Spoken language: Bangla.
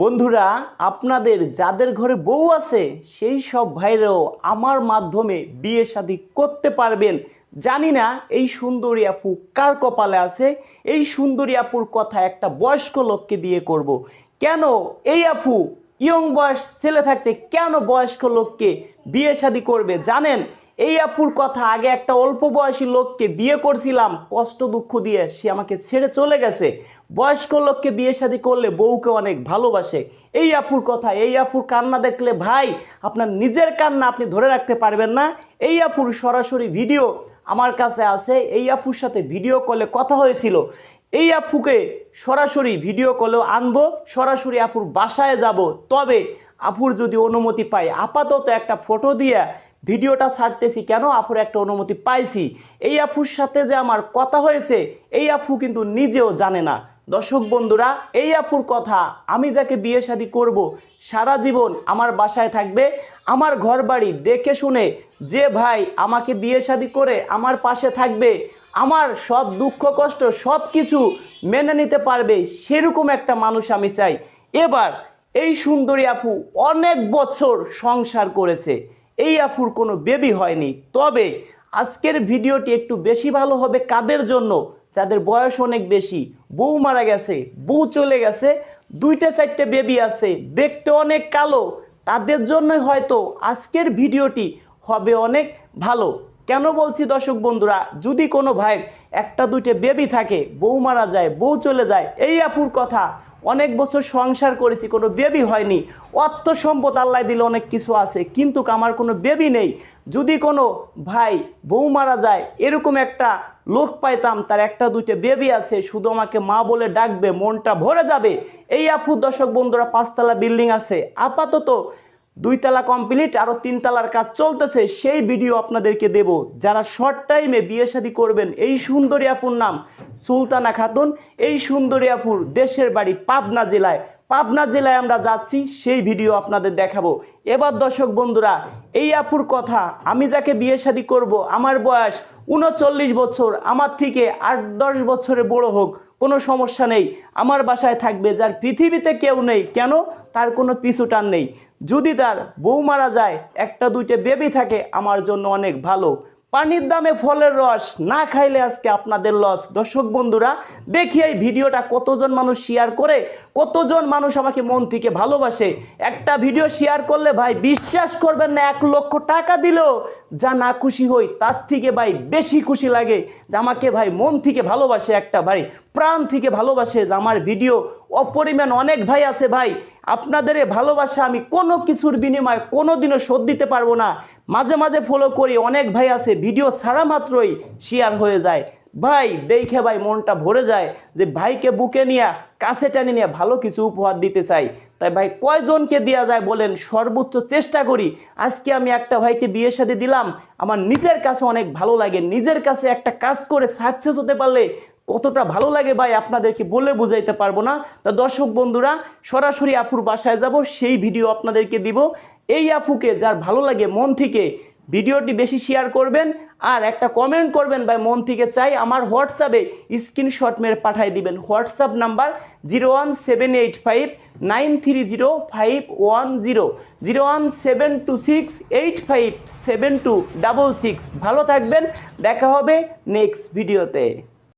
বন্ধুরা, আপনাদের যাদের ঘরে বউ আছে, সেই সব ভাইরাও আমার মাধ্যমে বিয়ে শাদী করতে পারবেন জানি না এই সুন্দরী আপু কার কপালে আছে, এই সুন্দরী আপুর কথা একটা বয়স্ক লোককে বিয়ে করব। কেন এই আপু ইয়ং বয়স ছেলে থাকতে কেন বয়স্ক লোককে বিয়ে শাদী করবে জানেন এই আপুর কথা, আগে একটা অল্প বয়সী লোককে বিয়ে করছিলাম, কষ্ট দুঃখ দিয়ে সে আমাকে ছেড়ে চলে গেছে। বয়স্ক লোককে বিয়ে শাদী করলে বউকে অনেক ভালোবাসে। এই আপুর কথা, এই আপুর কান্না দেখলে, ভাই, আপনার নিজের কান্না আপনি ধরে রাখতে পারবেন না। এই আপুর সরাসরি ভিডিও আমার কাছে আছে। এই আপুর সাথে ভিডিও কলে কথা হয়েছিল। এই আপুকে সরাসরি ভিডিও কলেও আনব, সরাসরি আপুর বাসায় যাব। তবে আপুর যদি অনুমতি পাই আপাতত একটা ফটো দিয়ে ভিডিওটা ছাড়তেছি, কেন আপুর একটা অনুমতি পাইছি? এই আপুর সাথে যে আমার কথা হয়েছে, এই আপু কিন্তু নিজেও জানে না। দর্শক বন্ধুরা, এই আপুর কথা, আমি যাকে বিয়ে শাদী করব, সারা জীবন আমার বাসায় থাকবে, আমার ঘর বাড়ি দেখে শুনে যে ভাই আমাকে বিয়ে শাদী করে আমার পাশে থাকবে, আমার সব দুঃখ, কষ্ট সব কিছু মেনে নিতে পারবে, সেরকম একটা মানুষ আমি চাই। এবার এই সুন্দরী আপু অনেক বছর সংসার করেছে। এই আফুর কোনো বেবি হয়নি। তবে আজকের ভিডিওটি একটু বেশি ভালো হবে কাদের জন্য? যাদের বয়স অনেক বেশি। বউ মারা গেছে, বউ চলে গেছে, দুইটা চারটে বেবি আছে, দেখতে অনেক কালো। তাদের জন্যই হয়তো আজকের ভিডিওটি হবে অনেক ভালো। কেন বলছি দর্শক বন্ধুরা, যদি কোনো ভাইয়ের একটা দুইটা বেবি থাকে, বউ মারা যায়, বউ চলে যায়, এই আপুর কথা অনেক বছর সংসার করেছি, কোনো বেবি হয়নি। অর্থ সম্পদ আল্লাহ দিলে অনেক কিছু আছে, কিন্তু আমার কোনো বেবি নেই। যদি কোনো ভাই, বউ মারা যায়, এরকম একটা লোক পাইতাম, তার একটা দুইটা বেবি আছে, শুধু আমাকে মা বলে ডাকবে, মনটা ভরে যাবে। এই আফু দর্শক বন্ধুরা, পাঁচতলা বিল্ডিং আছে। আপাতত দুইতলা কমপ্লিট আরও তিনতলার কাজ চলতেছে। সেই ভিডিও আপনাদেরকে দেব। যারা শর্ট টাইমে বিয়ে শাদী করবেন, এই সুন্দরী আপুর নাম সুলতানা খাতুন। এই সুন্দরী আপুর দেশের বাড়ি পাবনা জেলায়। পাবনা জেলায় আমরা যাচ্ছি, সেই ভিডিও আপনাদের দেখাবো। এবার দর্শক বন্ধুরা, এই আপুর কথা, আমি যাকে বিয়ে শাদী করব, আমার বয়স উনচল্লিশ বছর, আমার থেকে আট দশ বছরে বড় হোক, কোনো সমস্যা নেই। আমার বাসায় থাকবে, যার পৃথিবীতে কেউ নেই। কেন? তার কোনো পিছু টান নেই। যদি তার বউ মারা যায় একটা দুইটা বেবি থাকে আমার জন্য অনেক ভালো। পানির দামে ফলের রস না খাইলে আজকে আপনাদের লস দর্শক বন্ধুরা, দেখি এই ভিডিওটা কতজন মানুষ শেয়ার করে, কতজন মানুষ আমাকে মন থেকে ভালোবাসে। একটা ভিডিও শেয়ার করলে ভাই বিশ্বাস করবেন না, এক লক্ষ টাকা দিলেও যা না খুশি হই, তার থেকে ভাই বেশি খুশি লাগে যে আমাকে ভাই মন থেকে ভালোবাসে একটা ভাই, প্রাণ থেকে ভালোবাসে যে আমার ভিডিও অপরিমাণ অনেক ভাই আছে ভাই, আপনাদের ভালোবাসা আমি কোনো কিছুর বিনিময়ে কোনোদিনও শোধ দিতে পারব না। মাঝে মাঝে ফলো করি, অনেক ভাই আছে ভিডিও ছাড়া মাত্রই শেয়ার হয়ে যায়। ভাই, দেখে ভাই, মনটা ভরে যায় যে ভাইকে বুকে নিয়ে, কাছে টানে নিয়ে ভালো কিছু উপহার দিতে চাই। তাই ভাই, কয়জনকে দেওয়া যায় বলেন? সর্বোচ্চ চেষ্টা করি। আজকে আমি একটা ভাইকে বিয়ের সাথে দিলাম। আমার নিজের কাছে অনেক ভালো লাগে। নিজের কাছে একটা কাজ করে সাকসেস হতে পারলে কতটা ভালো লাগে ভাই, আপনাদেরকে বলে বুঝাইতে পারব না। তা দর্শক বন্ধুরা, সরাসরি আপুর বাসায় যাব, সেই ভিডিও আপনাদেরকে দিব। এই আপুকে যার ভালো লাগে মন থেকে ভিডিওটি বেশি শেয়ার করবেন আর একটা কমেন্ট করবেন, ভাই, মন থেকে চাই আমার হোয়াটসঅ্যাপে স্ক্রিনশট মেরে পাঠিয়ে দিবেন। WhatsApp number zero one seven eight five nine three zero five one zero zero one seven two six eight five seven two double six ভালো থাকবেন, দেখা হবে নেক্সট ভিডিওতে